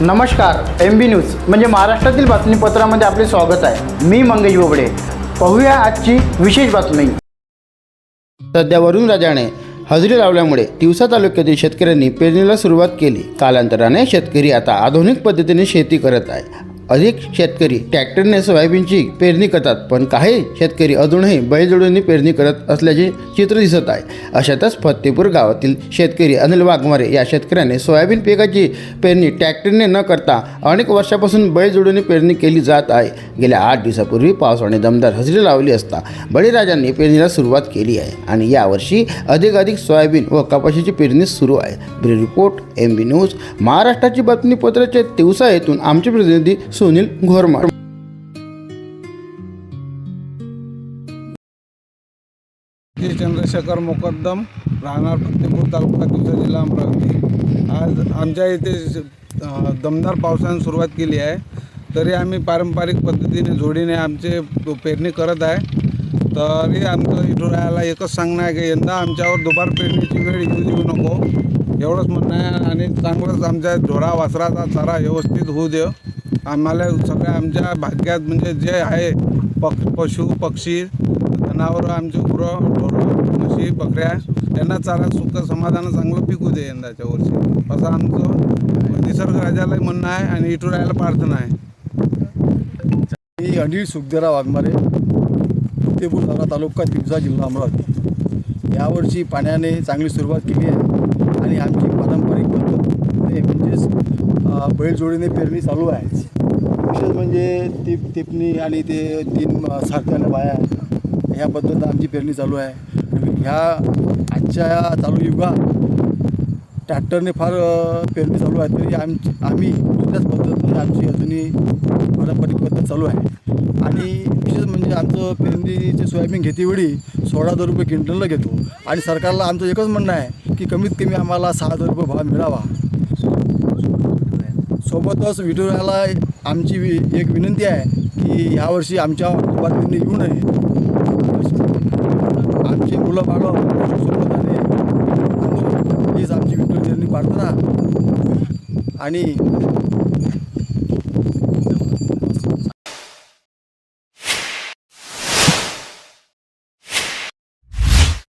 नमस्कार M B news म्हणजे महाराष्ट्रातील बातमीपत्रामध्ये आपले स्वागत आहे. मी मंगेश बोबडे. पाहूया आजची विशेष बातमी. सध्या वरुण राजाने हजेरी लावल्यामुळे तिवसा तालुक्यातील शेतकऱ्यांनी पेरणीला सुरुवात केली. कालांतराने शेतकरी आता आधुनिक पद्धतीने शेती करत आहे. अधिक शेतकरी ट्रॅक्टरने सोयाबीनची पेरणी करतात पण काही शेतकरी अजूनही बैलजोडीने पेरणी करत असल्याचे चित्र दिसत आहे. अशातच फत्तेपूर गावातील शेतकरी अनिल वाघमारे या शेतकऱ्याने सोयाबीन पिकाची पेरणी ट्रॅक्टरने न करता अनेक वर्षापासून बैलजोडीने पेरणी केली जात आहे. गेल्या आठ दिवसापूर्वी पावसाने दमदार हजेरी लावली असता बळीराजांनी पेरणीला सुरुवात केली आहे आणि यावर्षी अधिकाधिक सोयाबीन व कपाशीची पेरणी सुरू आहे. Bureau report M B news महाराष्ट्राची बातमीपत्राच्या दिवसा येथून आमचे प्रतिनिधी सुनील घोरमाड श्री चंद्रशेखर मोकद्दम राहणार फतेपूर तालुका तिवसा जिल्हा अमरावती. आज आमच्या इथे दमदार पावसाने सुरुवात केली आहे. तरी आम्ही पारंपरिक पद्धतीने जोडीने आमचे पेरणी करत आहे. तरी आमचं इथं एकच सांगणं आहे की यंदा आमच्यावर दुबार पेरणीची वेळ येऊ देऊ नको. एवढंच म्हणणं आहे आणि चांगलंच आमच्या ढोरा वासराचा चारा व्यवस्थित होऊ दे आम्हाला सगळ्या आमच्या भाग्यात म्हणजे जे आहे पक्ष पशु पक्षी जनावरं आमचे गुरं ढोरं म्हशी बकऱ्या त्यांना चारा सुख समाधान चांगलं पिकू दे यंदाच्या वर्षी. असं आमचं निसर्गराजालाही म्हणणं आहे आणि इटुरायाला प्रार्थना आहे. मी अनिल सुखदेरा वाघमारे फतेपूर तारा तालुका तिवसा जिल्हा अमरावती. यावर्षी पाण्याने चांगली सुरुवात केली आहे आणि आमची पारंपरिक आहे. म्हणजेच बैलजोडीने पेरणी चालू आहे विशेष म्हणजे टिप टिपणी आणि ते तीन अ, बाया ह्या पद्धत आमची पेरणी चालू आहे. ह्या आजच्या या चालू युगात ट्रॅक्टरने फार पेरणी चालू आहे. तरी आमची आम्ही दुसऱ्याच पद्धतीने आमची अजूनही पारंपरिक पद्धत चालू आहे. आणि विशेष म्हणजे आमचं पेरणीचे सोयाबीन घेतेवेळी सोळा हजार रुपये क्विंटलला घेतो. आणि सरकारला आमचं एकच म्हणणं आहे की कमीत कमी आम्हाला सहा हजार रुपये भाव मिळावा. सोबतच विठुराला आमची वि एक विनंती आहे की यावर्षी आमच्या पेरणी येऊ नये. आमची मुलं बाळं सोबताने हीच आमची विठ्ठल प्रार्थना आणि